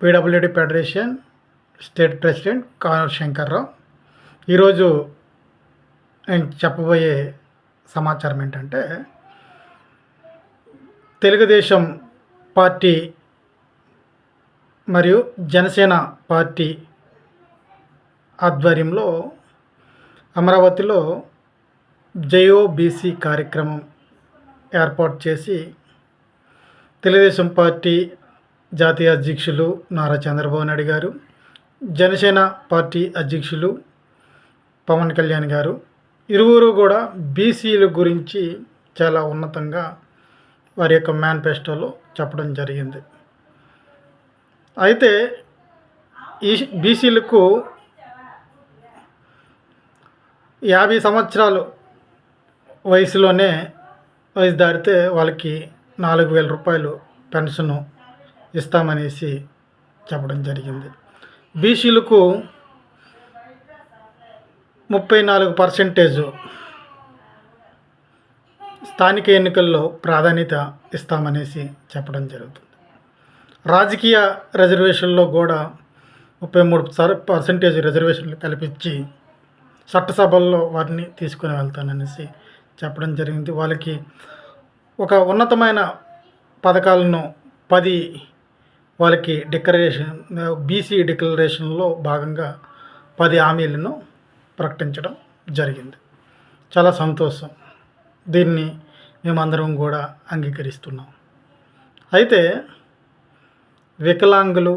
PWD federation state president కానర్ శంకర్రావు. ఈరోజు నేను చెప్పబోయే సమాచారం ఏంటంటే తెలుగుదేశం పార్టీ మరియు జనసేన పార్టీ ఆధ్వర్యంలో అమరావతిలో జయోబీసీ కార్యక్రమం ఏర్పాటు చేసి తెలుగుదేశం పార్టీ జాతీయ అధ్యక్షులు నారా చంద్రబాబు నాయుడు గారు జనసేన పార్టీ అధ్యక్షులు పవన్ కళ్యాణ్ గారు ఇరువురు కూడా బీసీల గురించి చాలా ఉన్నతంగా వారి యొక్క మేనిఫెస్టోలో చెప్పడం జరిగింది. అయితే ఈ బీసీలకు యాభై సంవత్సరాలు వయసులోనే వయసు దాటితే వాళ్ళకి నాలుగు వేల రూపాయలు పెన్షను ఇస్తామనేసి చెప్పడం జరిగింది. బీసీలకు ముప్పై నాలుగు పర్సెంటేజు స్థానిక ఎన్నికల్లో ప్రాధాన్యత ఇస్తామనేసి చెప్పడం జరుగుతుంది. రాజకీయ రిజర్వేషన్లో కూడా ముప్పై మూడు పర్సెంటేజ్ రిజర్వేషన్లు కల్పించి చట్టసభల్లో వారిని తీసుకుని వెళ్తాననేసి చెప్పడం జరిగింది. వాళ్ళకి ఒక ఉన్నతమైన పథకాలను పది వాళ్ళకి డిక్లరేషన్ బీసీ డిక్లరేషన్లో భాగంగా పది హామీలను ప్రకటించడం జరిగింది. చాలా సంతోషం. దీన్ని మేమందరం కూడా అంగీకరిస్తున్నాం. అయితే వికలాంగులు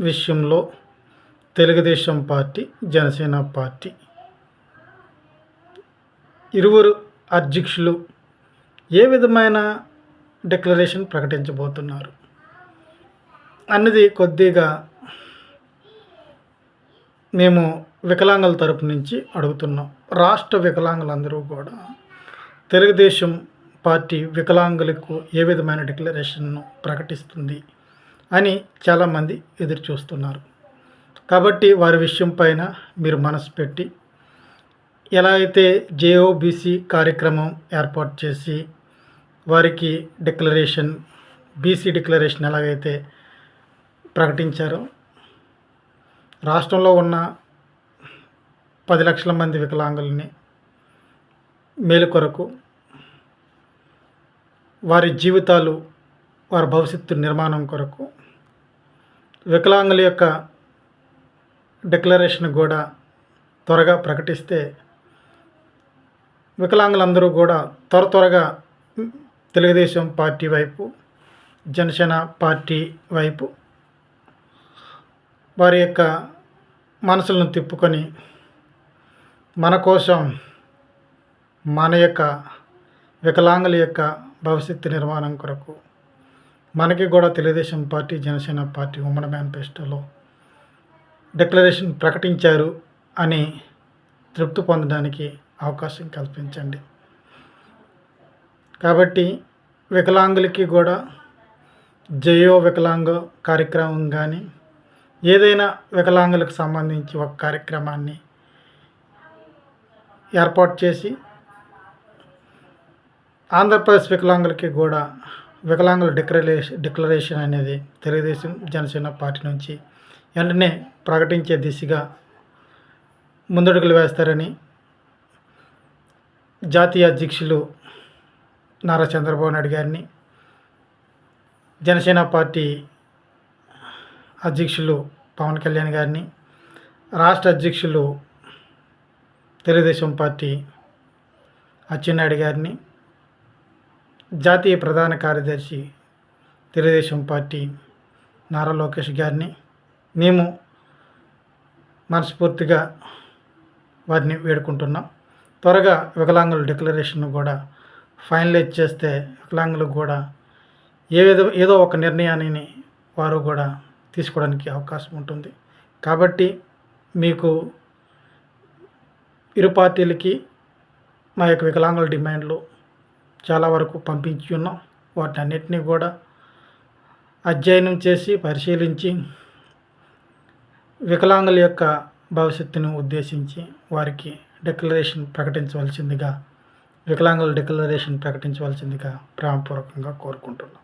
విషయంలో తెలుగుదేశం పార్టీ జనసేన పార్టీ ఇరువురు అధ్యక్షులు ఏ విధమైన డిక్లరేషన్ ప్రకటించబోతున్నారు? అన్నది కొద్దిగా మేము వికలాంగుల తరపు నుంచి అడుగుతున్నాం. రాష్ట్ర వికలాంగులందరూ కూడా తెలుగుదేశం పార్టీ వికలాంగులకు ఏ విధమైన డిక్లరేషన్ను ప్రకటిస్తుంది అని చాలామంది ఎదురు చూస్తున్నారు కాబట్టి వారి విషయం పైన మీరు మనసు పెట్టి ఎలా అయితే జేఓబీసీ కార్యక్రమం ఏర్పాటు చేసి వారికి డిక్లరేషన్ బీసీ డిక్లరేషన్ ఎలాగైతే ప్రకటించారు. రాష్ట్రంలో ఉన్న పది లక్షల మంది వికలాంగులని మేలు కొరకు వారి జీవితాలు వారి భవిష్యత్తు నిర్మాణం కొరకు వికలాంగుల యొక్క డిక్లరేషన్ కూడా త్వరగా ప్రకటిస్తే వికలాంగులందరూ కూడా త్వర త్వరగా తెలుగుదేశం పార్టీ వైపు జనసేన పార్టీ వైపు వారి యొక్క మనసులను తిప్పుకొని మన కోసం మన యొక్క వికలాంగుల యొక్క భవిష్యత్తు నిర్మాణం కొరకు మనకి కూడా తెలుగుదేశం పార్టీ జనసేన పార్టీ ఉమ్మడి మేనిఫెస్టోలో డిక్లరేషన్ ప్రకటించారు అని తృప్తి పొందడానికి అవకాశం కల్పించండి. కాబట్టి వికలాంగులకి కూడా జయో వికలాంగ కార్యక్రమం కానీ ఏదైనా వికలాంగులకు సంబంధించి ఒక కార్యక్రమాన్ని ఏర్పాటు చేసి ఆంధ్రప్రదేశ్ వికలాంగులకి కూడా వికలాంగుల డిక్లరేషన్ డిక్లరేషన్ అనేది తెలుగుదేశం జనసేన పార్టీ నుంచి వెంటనే ప్రకటించే దిశగా ముందడుగులు వేస్తారని జాతీయ అధ్యక్షులు నారా చంద్రబాబు నాయుడు గారిని జనసేన పార్టీ అధ్యక్షులు పవన్ కళ్యాణ్ గారిని రాష్ట్ర అధ్యక్షులు తెలుగుదేశం పార్టీ అచ్చెన్నాయుడు గారిని జాతీయ ప్రధాన కార్యదర్శి తెలుగుదేశం పార్టీ నారా లోకేష్ గారిని మేము మనస్ఫూర్తిగా వారిని వేడుకుంటున్నాం. త్వరగా వికలాంగుల డిక్లరేషన్ కూడా ఫైనలైజ్ చేస్తే వికలాంగులకు కూడా ఏ విధ ఏదో ఒక నిర్ణయాన్ని వారు కూడా తీసుకోవడానికి అవకాశం ఉంటుంది. కాబట్టి మీకు ఇరు పార్టీలకి మా యొక్క వికలాంగుల డిమాండ్లు చాలా వరకు పంపించి ఉన్నాం. వాటి అన్నిటినీ కూడా అధ్యయనం చేసి పరిశీలించి వికలాంగుల యొక్క భవిష్యత్తును ఉద్దేశించి వారికి డిక్లరేషన్ ప్రకటించవలసిందిగా వికలాంగుల డిక్లరేషన్ ప్రకటించవలసిందిగా ప్రేమపూర్వకంగా కోరుకుంటున్నాం.